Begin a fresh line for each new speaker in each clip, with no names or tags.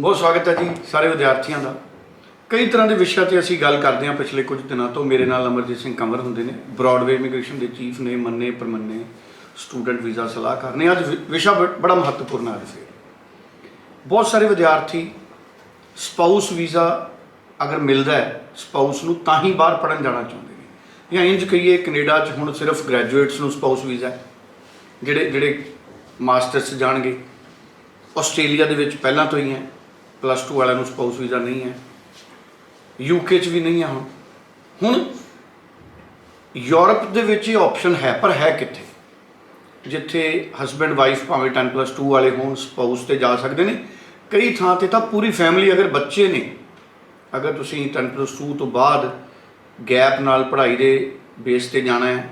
ਬਹੁਤ ਸਵਾਗਤ ਹੈ ਜੀ ਸਾਰੇ ਵਿਦਿਆਰਥੀਆਂ ਦਾ। ਕਈ ਤਰ੍ਹਾਂ ਦੇ ਵਿਸ਼ਿਆਂ ਤੇ ਅਸੀਂ ਗੱਲ ਕਰਦੇ ਹਾਂ ਪਿਛਲੇ ਕੁਝ ਦਿਨਾਂ ਤੋਂ। ਮੇਰੇ ਨਾਲ ਅਮਰਜੀਤ ਸਿੰਘ ਕੰਵਰ ਹੁੰਦੇ ਨੇ। ਬ੍ਰੌਡਵੇ ਇਮੀਗ੍ਰੇਸ਼ਨ ਦੇ ਚੀਫ ਨੇ, ਮੰਨੇ, ਪਰਮੰਨੇ ਸਟੂਡੈਂਟ ਵੀਜ਼ਾ ਸਲਾਹਕਾਰ ਨੇ। ਅੱਜ ਵਿ- ਵਿਸ਼ਾ ਬ- ਬੜਾ ਮਹੱਤਵਪੂਰਨ ਆ ਫਿਰ ਬਹੁਤ ਸਾਰੇ ਵਿਦਿਆਰਥੀ ਸਪਾਊਸ ਵੀਜ਼ਾ ਅਗਰ ਮਿਲਦਾ ਹੈ ਸਪਾਊਸ ਨੂੰ ਤਾਂ ਹੀ ਬਾਹਰ ਪੜਨ ਜਾਣਾ ਚਾਹੁੰਦੇ ਨੇ। ਜਾਂ ਇੰਜ ਕਹੀਏ, ਕੈਨੇਡਾ 'ਚ ਹੁਣ ਸਿਰਫ ਗ੍ਰੈਜੂਏਟਸ ਨੂੰ ਸਪਾਊਸ ਵੀਜ਼ਾ ਜਿਹੜੇ ਜਿਹੜੇ ਮਾਸਟਰਸ ਜਾਣਗੇ। ਆਸਟ੍ਰੇਲੀਆ ਦੇ ਵਿੱਚ ਪਹਿਲਾਂ ਤੋਂ ਹੀ ਹੈ। ਪਲੱਸ 2 ਵਾਲਿਆਂ ਨੂੰ ਸਪਾਊਸ ਵੀਜ਼ਾ ਨਹੀਂ ਹੈ। ਯੂਕੇ 'ਚ ਵੀ ਨਹੀਂ ਹੈ ਹੁਣ। ਹੁਣ ਯੂਰਪ ਦੇ ਵਿੱਚ ਇਹ ਆਪਸ਼ਨ ਹੈ, ਪਰ ਹੈ ਕਿੱਥੇ? ਜਿੱਥੇ ਹਸਬੈਂਡ ਵਾਈਫ ਭਾਵੇਂ 10+2 ਵਾਲੇ ਹੋਣ ਸਪਾਊਸ ਤੇ ਜਾ ਸਕਦੇ ਨੇ। ਕਈ ਥਾਂ ਤੇ ਤਾਂ ਪੂਰੀ ਫੈਮਿਲੀ ਅਗਰ ਬੱਚੇ ਨੇ, ਅਗਰ ਤੁਸੀਂ 10+2 ਤੋਂ ਬਾਅਦ ਗੈਪ ਨਾਲ ਪੜ੍ਹਾਈ ਦੇ ਬੇਸ ਤੇ ਜਾਣਾ ਹੈ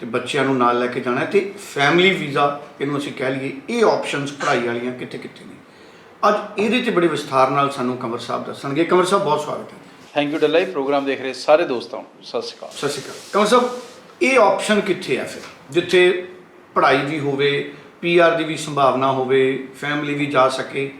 ਤੇ ਬੱਚਿਆਂ ਨੂੰ ਨਾਲ ਲੈ ਕੇ ਜਾਣਾ ਹੈ, ਤੇ ਫੈਮਿਲੀ ਵੀਜ਼ਾ ਇਹਨੂੰ ਅਸੀਂ ਕਹਿ ਲਈਏ, ਇਹ ਆਪਸ਼ਨਸ ਪੜ੍ਹਾਈ ਵਾਲੀਆਂ ਕਿੱਥੇ ਕਿੱਥੇ ਨੇ? ਅੱਜ ਇਹਦੇ ਤੇ ਬੜੇ ਵਿਸਥਾਰ ਨਾਲ ਸਾਨੂੰ ਕੰਵਰ ਸਾਹਿਬ ਦੱਸਣਗੇ। ਕੰਵਰ ਸਾਹਿਬ ਬਹੁਤ ਸਵਾਗਤ ਹੈ।
ਥੈਂਕ ਯੂ ਡੱਲਾ ਜੀ ਪ੍ਰੋਗਰਾਮ ਦੇਖ ਰਹੇ ਸਾਰੇ ਦੋਸਤਾਂ ਨੂੰ। ਸਤਿ ਸ਼੍ਰੀ ਅਕਾਲ।
ਸਤਿ ਸ਼੍ਰੀ ਅਕਾਲ। ਕੰਵਰ ਸਾਹਿਬ ਇਹ ਆਪਸ਼ਨ ਕਿੱਥੇ ਹੈ ਫਿਰ? ਜਿੱਥੇ ਪੜ੍ਹਾਈ ਵੀ ਹੋਵੇ ਪੀਆਰ ਦੀ ਵੀ ਸੰਭਾਵਨਾ ਹੋਵੇ ਫੈਮਿਲੀ ਵੀ ਜਾ ਸਕੇ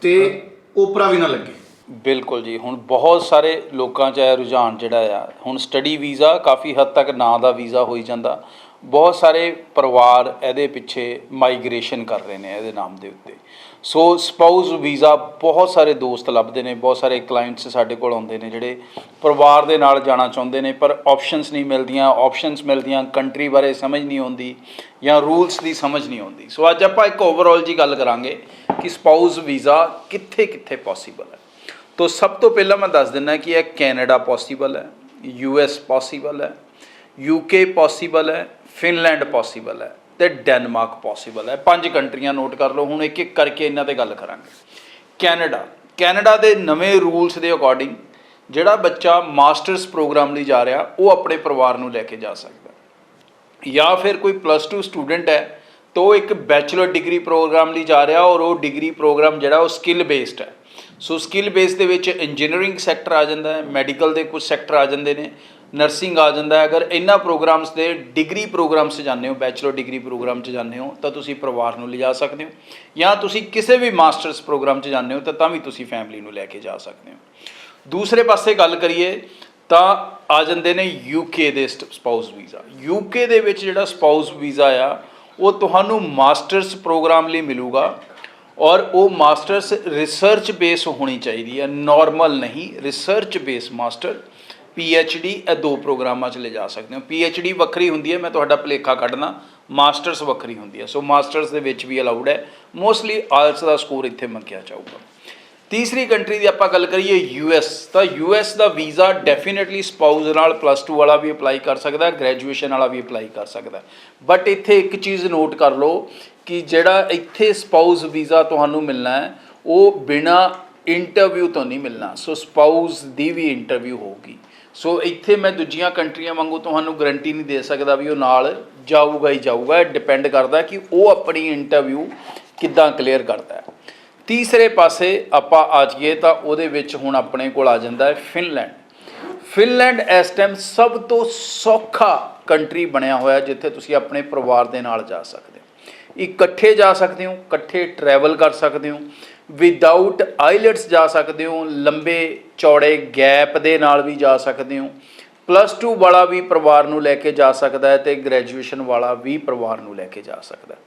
ਤੇ ਓਪਰਾ ਵੀ ਨਾ ਲੱਗੇ।
ਬਿਲਕੁਲ ਜੀ। ਹੁਣ ਬਹੁਤ ਸਾਰੇ ਲੋਕਾਂ 'ਚ ਇਹ ਰੁਝਾਨ ਜਿਹੜਾ ਆ। ਹੁਣ ਸਟੱਡੀ ਵੀਜ਼ਾ ਕਾਫੀ ਹੱਦ ਤੱਕ ਨਾਂ ਦਾ ਵੀਜ਼ਾ ਹੋਈ ਜਾਂਦਾ। ਬਹੁਤ ਸਾਰੇ ਪਰਿਵਾਰ ਇਹਦੇ ਪਿੱਛੇ ਮਾਈਗ੍ਰੇਸ਼ਨ ਕਰ ਰਹੇ ਨੇ ਇਹਦੇ ਨਾਮ ਦੇ ਉੱਤੇ। ਸੋ ਸਪਾਊਸ ਵੀਜ਼ਾ ਬਹੁਤ ਸਾਰੇ ਦੋਸਤ ਲੱਭਦੇ ਨੇ, ਬਹੁਤ ਸਾਰੇ ਕਲਾਇੰਟਸ ਸਾਡੇ ਕੋਲ ਆਉਂਦੇ ਨੇ ਜਿਹੜੇ ਪਰਿਵਾਰ ਦੇ ਨਾਲ ਜਾਣਾ ਚਾਹੁੰਦੇ ਨੇ, ਪਰ ਆਪਸ਼ਨਸ ਨਹੀਂ ਮਿਲਦੀਆਂ ਆਪਸ਼ਨਸ ਮਿਲਦੀਆਂ ਕੰਟਰੀ ਬਾਰੇ ਸਮਝ ਨਹੀਂ ਆਉਂਦੀ ਜਾਂ ਰੂਲਸ ਦੀ ਸਮਝ ਨਹੀਂ ਆਉਂਦੀ। ਸੋ ਅੱਜ ਆਪਾਂ ਇੱਕ ਓਵਰਆਲ ਜੀ ਗੱਲ ਕਰਾਂਗੇ ਕਿ ਸਪਾਊਸ ਵੀਜ਼ਾ ਕਿੱਥੇ ਕਿੱਥੇ ਪੋਸੀਬਲ ਹੈ। ਤੋ, ਸਭ ਤੋਂ ਪਹਿਲਾਂ ਮੈਂ ਦੱਸ ਦਿੰਦਾ ਕਿ ਇਹ ਕੈਨੇਡਾ ਪੋਸੀਬਲ ਹੈ ਯੂ ਐਸ ਪੋਸੀਬਲ ਹੈ ਯੂਕੇ ਪੋਸੀਬਲ ਹੈ ਫਿਨਲੈਂਡ ਪੋਸੀਬਲ ਹੈ। ਤੇ ਡੈਨਮਾਰਕ ਪੋਸੀਬਲ ਹੈ। ਪੰਜ ਕੰਟਰੀਆਂ ਨੋਟ ਕਰ ਲਓ, ਹੁਣ ਇੱਕ ਇੱਕ ਕਰਕੇ ਇਹਨਾਂ ਤੇ ਗੱਲ ਕਰਾਂਗੇ। ਕੈਨੇਡਾ। ਕੈਨੇਡਾ ਦੇ ਨਵੇਂ ਰੂਲਸ ਦੇ ਅਕੋਰਡਿੰਗ ਜਿਹੜਾ ਬੱਚਾ ਮਾਸਟਰਸ ਪ੍ਰੋਗਰਾਮ ਲਈ ਜਾ ਰਿਹਾ, ਉਹ ਆਪਣੇ ਪਰਿਵਾਰ ਨੂੰ ਲੈ ਕੇ ਜਾ ਸਕਦਾ ਜਾਂ ਫਿਰ ਕੋਈ ਪਲੱਸ 2 ਸਟੂਡੈਂਟ ਹੈ, ਤਾਂ ਉਹ ਇੱਕ ਬੈਚਲਰ ਡਿਗਰੀ ਪ੍ਰੋਗਰਾਮ ਲਈ ਜਾ ਰਿਹਾ ਔਰ ਉਹ ਡਿਗਰੀ ਪ੍ਰੋਗਰਾਮ ਜਿਹੜਾ ਉਹ ਸਕਿੱਲ ਬੇਸਡ ਹੈ। ਸੋ ਸਕਿੱਲ ਬੇਸ ਦੇ ਵਿੱਚ ਇੰਜੀਨੀਅਰਿੰਗ ਸੈਕਟਰ ਆ ਜਾਂਦਾ ਹੈ ਮੈਡੀਕਲ ਦੇ ਕੁਝ ਸੈਕਟਰ ਆ ਜਾਂਦੇ ਨੇ ਨਰਸਿੰਗ ਆ ਜਾਂਦਾ ਹੈ। ਅਗਰ ਇਹਨਾਂ ਪ੍ਰੋਗਰਾਮਸ ਦੇ ਡਿਗਰੀ ਪ੍ਰੋਗਰਾਮਸ 'ਚ ਜਾਂਦੇ ਹੋ ਬੈਚਲਰ ਡਿਗਰੀ ਪ੍ਰੋਗਰਾਮ 'ਚ ਜਾਂਦੇ ਹੋ, ਤਾਂ ਤੁਸੀਂ ਪਰਿਵਾਰ ਨੂੰ ਲਿਜਾ ਸਕਦੇ ਹੋ। ਜਾਂ ਤੁਸੀਂ ਕਿਸੇ ਵੀ ਮਾਸਟਰਸ ਪ੍ਰੋਗਰਾਮ 'ਚ ਜਾਂਦੇ ਹੋ, ਤਾਂ ਤਾਂ ਵੀ ਤੁਸੀਂ ਫੈਮਿਲੀ ਨੂੰ ਲੈ ਕੇ ਜਾ ਸਕਦੇ ਹੋ। ਦੂਸਰੇ ਪਾਸੇ ਗੱਲ ਕਰੀਏ, ਤਾਂ ਆ ਜਾਂਦੇ ਨੇ ਯੂਕੇ ਦੇ ਸਪਾਊਸ ਵੀਜ਼ਾ ਯੂਕੇ ਦੇ ਵਿੱਚ ਜਿਹੜਾ ਸਪਾਊਸ ਵੀਜ਼ਾ ਆ, ਉਹ ਤੁਹਾਨੂੰ ਮਾਸਟਰਸ ਪ੍ਰੋਗਰਾਮ ਲਈ ਮਿਲੂਗਾ। ਔਰ ਉਹ ਮਾਸਟਰਸ ਰਿਸਰਚ ਬੇਸ ਹੋਣੀ ਚਾਹੀਦੀ ਹੈ ਨਾਰਮਲ ਨਹੀਂ research base master. P H D ਇਹ ਦੋ ਪ੍ਰੋਗਰਾਮਾਂ 'ਚ ਲੈ ਜਾ ਸਕਦੇ ਹੋ। ਪੀ ਐਚ ਡੀ ਵੱਖਰੀ ਹੁੰਦੀ ਹੈ, ਮੈਂ ਤੁਹਾਡਾ ਭੁਲੇਖਾ ਕੱਢਣਾ ਮਾਸਟਰਸ ਵੱਖਰੀ ਹੁੰਦੀ ਹੈ। ਸੋ ਮਾਸਟਰਸ ਦੇ ਵਿੱਚ ਵੀ ਅਲਾਉਡ ਹੈ। ਮੋਸਟਲੀ ਆਇਲਸ ਦਾ ਸਕੋਰ ਇੱਥੇ ਮੰਗਿਆ ਜਾਊਗਾ। ਤੀਸਰੀ ਕੰਟਰੀ ਦੀ ਆਪਾਂ ਗੱਲ ਕਰੀਏ ਯੂ ਐਸ, ਤਾਂ ਯੂ ਐਸ ਦਾ ਵੀਜ਼ਾ ਡੈਫੀਨਿਟਲੀ ਸਪਾਊਸ ਨਾਲ ਪਲੱਸ 2 ਵਾਲਾ ਵੀ ਅਪਲਾਈ ਕਰ ਸਕਦਾ ਹੈ ਗ੍ਰੈਜੂਏਸ਼ਨ ਵਾਲਾ ਵੀ ਅਪਲਾਈ ਕਰ ਸਕਦਾ। ਹੈ ਬਟ ਇੱਥੇ ਇੱਕ ਚੀਜ਼ ਨੋਟ ਕਰ ਲਓ ਕਿ ਜਿਹੜਾ ਇੱਥੇ ਸਪਾਊਸ ਵੀਜ਼ਾ ਤੁਹਾਨੂੰ ਮਿਲਣਾ ਹੈ, ਉਹ ਬਿਨਾ ਇੰਟਰਵਿਊ ਤੋਂ ਨਹੀਂ ਮਿਲਣਾ। ਸੋ ਸਪਾਊਸ ਦੀ ਵੀ ਇੰਟਰਵਿਊ ਹੋਊਗੀ। ਸੋ ਇੱਥੇ ਮੈਂ ਦੂਜੀਆਂ ਕੰਟਰੀਆਂ ਵਾਂਗੂ ਤੁਹਾਨੂੰ ਗਰੰਟੀ ਨਹੀਂ ਦੇ ਸਕਦਾ ਵੀ ਉਹ ਨਾਲ ਜਾਊਗਾ ਹੀ ਜਾਊਗਾ। ਡਿਪੈਂਡ ਕਰਦਾ ਕਿ ਉਹ ਆਪਣੀ ਇੰਟਰਵਿਊ ਕਿੱਦਾਂ ਕਲੀਅਰ ਕਰਦਾ ਹੈ। ਤੀਸਰੇ ਪਾਸੇ ਆਪਾਂ ਆ ਜਾਈਏ ਤਾਂ ਉਹਦੇ ਵਿੱਚ ਹੁਣ ਆਪਣੇ ਕੋਲ ਆ ਜਾਂਦਾ ਹੈ ਫਿਨਲੈਂਡ। ਫਿਨਲੈਂਡ ਇਸ ਟਾਈਮ ਸਭ ਤੋਂ ਸੌਖਾ ਕੰਟਰੀ ਬਣਿਆ ਹੋਇਆ ਜਿੱਥੇ ਤੁਸੀਂ ਆਪਣੇ ਪਰਿਵਾਰ ਦੇ ਨਾਲ ਜਾ ਸਕਦੇ ਹੋ। ਇਕੱਠੇ ਜਾ ਸਕਦੇ ਹੋ, ਇਕੱਠੇ ਟਰੈਵਲ ਕਰ ਸਕਦੇ ਹੋ ਵਿਦਆਊਟ ਆਈਲੈਟਸ ਜਾ ਸਕਦੇ ਹੋ, ਲੰਬੇ ਚੌੜੇ ਗੈਪ ਦੇ ਨਾਲ ਵੀ ਜਾ ਸਕਦੇ ਹੋ। ਪਲੱਸ 2 ਵਾਲਾ ਵੀ ਪਰਿਵਾਰ ਨੂੰ ਲੈ ਕੇ ਜਾ ਸਕਦਾ ਹੈ ਤੇ ਗ੍ਰੈਜੂਏਸ਼ਨ ਵਾਲਾ ਵੀ ਪਰਿਵਾਰ ਨੂੰ ਲੈ ਕੇ ਜਾ ਸਕਦਾ ਹੈ।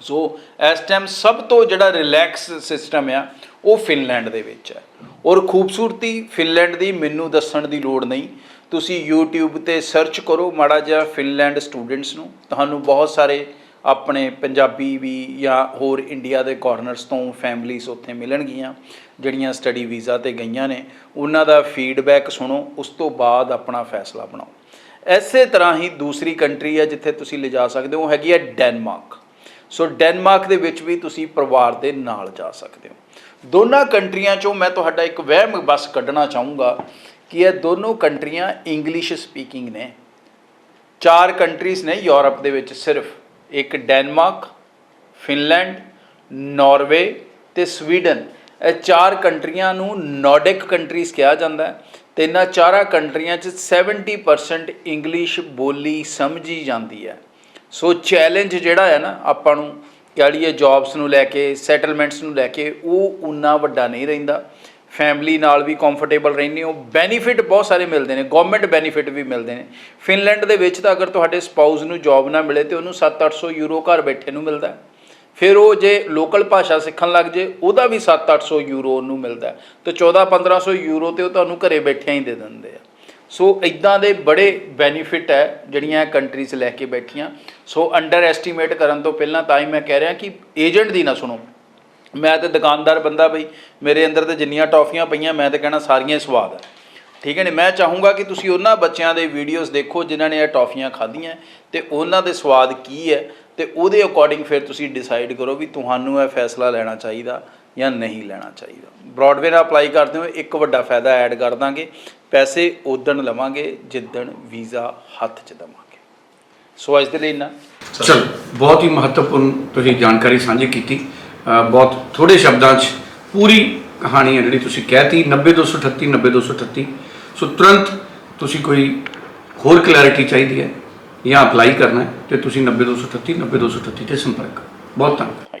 ਸੋ ਇਸ ਟਾਈਮ ਸਭ ਤੋਂ ਜਿਹੜਾ ਰਿਲੈਕਸ ਸਿਸਟਮ ਆ, ਉਹ ਫਿਨਲੈਂਡ ਦੇ ਵਿੱਚ ਹੈ। ਔਰ ਖੂਬਸੂਰਤੀ ਫਿਨਲੈਂਡ ਦੀ ਮੈਨੂੰ ਦੱਸਣ ਦੀ ਲੋੜ ਨਹੀਂ। ਤੁਸੀਂ YouTube ਤੇ ਸਰਚ ਕਰੋ ਮਾੜਾ ਜਿਹਾ ਫਿਨਲੈਂਡ ਸਟੂਡੈਂਟਸ ਨੂੰ। ਤੁਹਾਨੂੰ ਬਹੁਤ ਸਾਰੇ ਆਪਣੇ ਪੰਜਾਬੀ ਵੀ ਜਾਂ ਹੋਰ ਇੰਡੀਆ ਦੇ ਕਾਰਨਰਸ ਤੋਂ ਫੈਮਲੀਜ਼ ਉੱਥੇ ਮਿਲਣਗੀਆਂ, ਜਿਹੜੀਆਂ ਸਟੱਡੀ ਵੀਜ਼ਾ ਤੇ ਗਈਆਂ ਨੇ। ਉਹਨਾਂ ਦਾ ਫੀਡਬੈਕ ਸੁਣੋ, ਉਸ ਤੋਂ ਬਾਅਦ ਆਪਣਾ ਫੈਸਲਾ ਬਣਾਓ। ਐਸੇ ਤਰ੍ਹਾਂ ਹੀ ਦੂਸਰੀ ਕੰਟਰੀ ਹੈ ਜਿੱਥੇ ਤੁਸੀਂ ਲਿਜਾ ਸਕਦੇ ਹੋ, ਹੈਗੀ ਹੈ ਡੈਨਮਾਰਕ ਸੋ ਡੈਨਮਾਰਕ ਦੇ ਵਿੱਚ ਵੀ ਤੁਸੀਂ ਪਰਿਵਾਰ ਦੇ ਨਾਲ ਜਾ ਸਕਦੇ ਹੋ। ਦੋਨਾਂ ਕੰਟਰੀਆਂ ਚੋਂ ਮੈਂ ਤੁਹਾਡਾ ਇੱਕ ਵਹਿਮ ਬਸ ਕੱਢਣਾ ਚਾਹੂੰਗਾ ਕਿ ਇਹ ਦੋਨੋਂ ਕੰਟਰੀਆਂ ਇੰਗਲਿਸ਼ ਸਪੀਕਿੰਗ ਨੇ। ਚਾਰ ਕੰਟਰੀਜ਼ ਨੇ ਯੂਰਪ ਦੇ ਵਿੱਚ ਸਿਰਫ, ਇੱਕ ਡੈਨਮਾਰਕ, ਫਿਨਲੈਂਡ, ਨਾਰਵੇ ਤੇ ਸਵੀਡਨ। ਇਹ ਚਾਰ ਕੰਟਰੀਆਂ ਨੂੰ ਨਾਰਡਿਕ ਕੰਟਰੀਜ਼ ਕਿਹਾ ਜਾਂਦਾ ਹੈ ਤੇ ਇਹਨਾਂ ਚਾਰਾਂ ਕੰਟਰੀਆਂ 'ਚ 70% ਇੰਗਲਿਸ਼ ਬੋਲੀ ਸਮਝੀ ਜਾਂਦੀ ਹੈ। ਸੋ ਚੈਲੰਜ ਜਿਹੜਾ ਹੈ ਨਾ, ਆਪਾਂ ਨੂੰ ਕਹੜੀਏ ਜੌਬਸ ਨੂੰ ਲੈ ਕੇ ਸੈਟਲਮੈਂਟਸ ਨੂੰ ਲੈ ਕੇ, ਉਹ ਉਨਾ ਵੱਡਾ ਨਹੀਂ ਰਹਿੰਦਾ। ਫੈਮਿਲੀ ਨਾਲ ਵੀ ਕੰਫਰਟੇਬਲ ਰਹਿੰਦੇ ਹੋ। ਬੈਨੀਫਿਟ ਬਹੁਤ ਸਾਰੇ ਮਿਲਦੇ ਨੇ। ਗਵਰਨਮੈਂਟ ਬੈਨੀਫਿਟ ਵੀ ਮਿਲਦੇ ਨੇ। ਫਿਨਲੈਂਡ ਦੇ ਵਿੱਚ ਤਾਂ ਅਗਰ ਤੁਹਾਡੇ ਸਪਾਊਸ ਨੂੰ ਜੌਬ ਨਾ ਮਿਲੇ ਤੇ ਉਹਨੂੰ 7-800 ਯੂਰੋ ਘਰ ਬੈਠੇ ਨੂੰ ਮਿਲਦਾ। ਫਿਰ ਉਹ ਜੇ ਲੋਕਲ ਭਾਸ਼ਾ ਸਿੱਖਣ ਲੱਗ ਜੇ, ਉਹਦਾ ਵੀ 7-800 ਯੂਰੋ ਉਹਨੂੰ ਮਿਲਦਾ। ਹੈ। ਤੇ 14-1500 ਯੂਰੋ ਤੇ ਉਹ ਤੁਹਾਨੂੰ ਘਰੇ ਬੈਠਿਆਂ ਹੀ ਦੇ ਦਿੰਦੇ ਆ। ਸੋ ਇਦਾਂ ਦੇ ਬੜੇ ਬੈਨੀਫਿਟ ਹੈ ਜਿਹੜੀਆਂ ਕੰਟਰੀਜ਼ ਲੈ ਕੇ ਬੈਠੀਆਂ। ਸੋ ਅੰਡਰ ਐਸਟੀਮੇਟ ਕਰਨ ਤੋਂ ਪਹਿਲਾਂ ਤਾਂ ਹੀ ਮੈਂ ਕਹਿ ਰਿਹਾ ਕਿ ਏਜੰਟ ਦੀ ਨਾ ਸੁਣੋ। ਮੈਂ ਤੇ ਦੁਕਾਨਦਾਰ ਬੰਦਾ ਬਈ, ਮੇਰੇ ਅੰਦਰ ਤੇ ਜਿੰਨੀਆਂ ਟੌਫੀਆਂ ਪਈਆਂ, ਮੈਂ ਤੇ ਕਹਿਣਾ ਸਾਰੀਆਂ ਹੀ ਸਵਾਦ ਹੈ ਠੀਕ ਹੈ ਨੇ? ਮੈਂ ਚਾਹੂੰਗਾ ਕਿ ਤੁਸੀਂ ਉਹਨਾਂ ਬੱਚਿਆਂ ਦੇ ਵੀਡੀਓਜ਼ ਦੇਖੋ ਜਿਨ੍ਹਾਂ ਨੇ ਇਹ ਟੌਫੀਆਂ ਖਾਧੀਆਂ ਤੇ ਉਹਨਾਂ ਦੇ ਸਵਾਦ ਕੀ ਹੈ ਤੇ ਉਹਦੇ ਅਕੋਰਡਿੰਗ ਫਿਰ ਤੁਸੀਂ ਡਿਸਾਈਡ ਕਰੋ ਵੀ ਤੁਹਾਨੂੰ ਇਹ ਫੈਸਲਾ ਲੈਣਾ ਚਾਹੀਦਾ। ਜਾਂ ਨਹੀਂ ਲੈਣਾ ਚਾਹੀਦਾ। ਬ੍ਰੌਡਵੇ ਨਾਲ ਅਪਲਾਈ ਕਰਦੇ ਹੋ ਇੱਕ ਵੱਡਾ ਫਾਇਦਾ ਐਡ ਕਰ ਦਾਂਗੇ ਪੈਸੇ ਉਦਣ ਲਵਾਂਗੇ ਜਿੱਦਣ ਵੀਜ਼ਾ ਹੱਥ 'ਚ ਦਵਾਂਗੇ। ਸੋ ਅੱਜ ਦੇ ਲਈ ਇੰਨਾ।
ਚਲ ਬਹੁਤ ਹੀ ਮਹੱਤਵਪੂਰਨ ਤੁਸੀਂ ਜਾਣਕਾਰੀ ਸਾਂਝੀ ਕੀਤੀ। ਬਹੁਤ ਥੋੜੇ ਸ਼ਬਦਾਂ 'ਚ ਪੂਰੀ ਕਹਾਣੀ ਹੈ ਜਿਹੜੀ ਤੁਸੀਂ ਕਹਿਤੀ 90238 90238 ਸੋ ਤੁਰੰਤ ਤੁਸੀਂ ਕੋਈ ਹੋਰ ਕਲੈਰਿਟੀ ਚਾਹੀਦੀ ਹੈ ਜਾਂ ਅਪਲਾਈ ਕਰਨਾ ਹੈ ਤੇ ਤੁਸੀਂ 90238 90238 ਤੇ ਸੰਪਰਕ ਕਰੋ। ਬਹੁਤ ਧੰਨਵਾਦ।